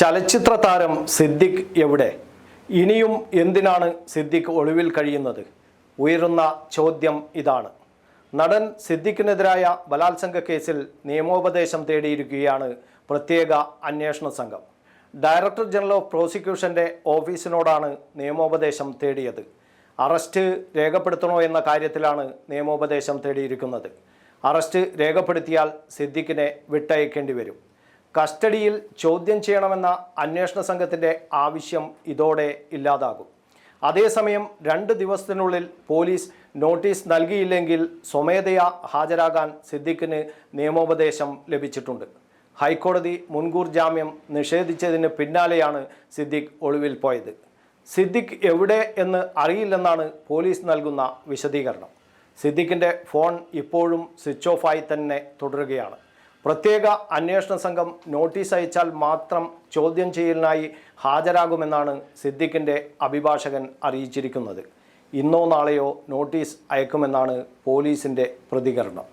ചലച്ചിത്ര താരം സിദ്ദിഖ് എവിടെ? ഇനിയും എന്തിനാണ് സിദ്ദിഖ് ഒളിവിൽ കഴിയുന്നത്? ഉയരുന്ന ചോദ്യം ഇതാണ്. നടൻ സിദ്ദിഖിനെതിരായ ബലാത്സംഗ കേസിൽ നിയമോപദേശം തേടിയിരിക്കുകയാണ് പ്രത്യേക അന്വേഷണ സംഘം. ഡയറക്ടർ ജനറൽ ഓഫ് പ്രോസിക്യൂഷന്റെ ഓഫീസിനോടാണ് നിയമോപദേശം തേടിയത്. അറസ്റ്റ് രേഖപ്പെടുത്തണോ എന്ന കാര്യത്തിലാണ് നിയമോപദേശം തേടിയിരിക്കുന്നത്. അറസ്റ്റ് രേഖപ്പെടുത്തിയാൽ സിദ്ദിഖിനെ വിട്ടയക്കേണ്ടി വരും. കസ്റ്റഡിയിൽ ചോദ്യം ചെയ്യണമെന്ന അന്വേഷണ സംഘത്തിന്റെ ആവശ്യം ഇതോടെ ഇല്ലാതാകും. അതേസമയം രണ്ട് ദിവസത്തിനുള്ളിൽ പോലീസ് നോട്ടീസ് നൽകിയില്ലെങ്കിൽ സ്വമേധയാ ഹാജരാകാൻ സിദ്ദിഖിന് നിയമോപദേശം ലഭിച്ചിട്ടുണ്ട്. ഹൈക്കോടതി മുൻകൂർ ജാമ്യം നിഷേധിച്ചതിന് പിന്നാലെയാണ് സിദ്ദിഖ് ഒളിവിൽ പോയത്. സിദ്ദിഖ് എവിടെ എന്ന് അറിയില്ലെന്നാണ് പോലീസ് നൽകുന്ന വിശദീകരണം. സിദ്ദിഖിന്റെ ഫോൺ ഇപ്പോഴും സ്വിച്ച് ഓഫായി തന്നെ തുടരുകയാണ്. പ്രത്യേക അന്വേഷണ സംഘം നോട്ടീസ് അയച്ചാൽ മാത്രം ചോദ്യം ചെയ്യലിനായി ഹാജരാകുമെന്നാണ് സിദ്ദിഖിന്റെ അഭിഭാഷകൻ അറിയിച്ചിരിക്കുന്നത്. ഇന്നോ നാളെയോ നോട്ടീസ് അയക്കുമെന്നാണ് പോലീസിന്റെ പ്രതികരണം.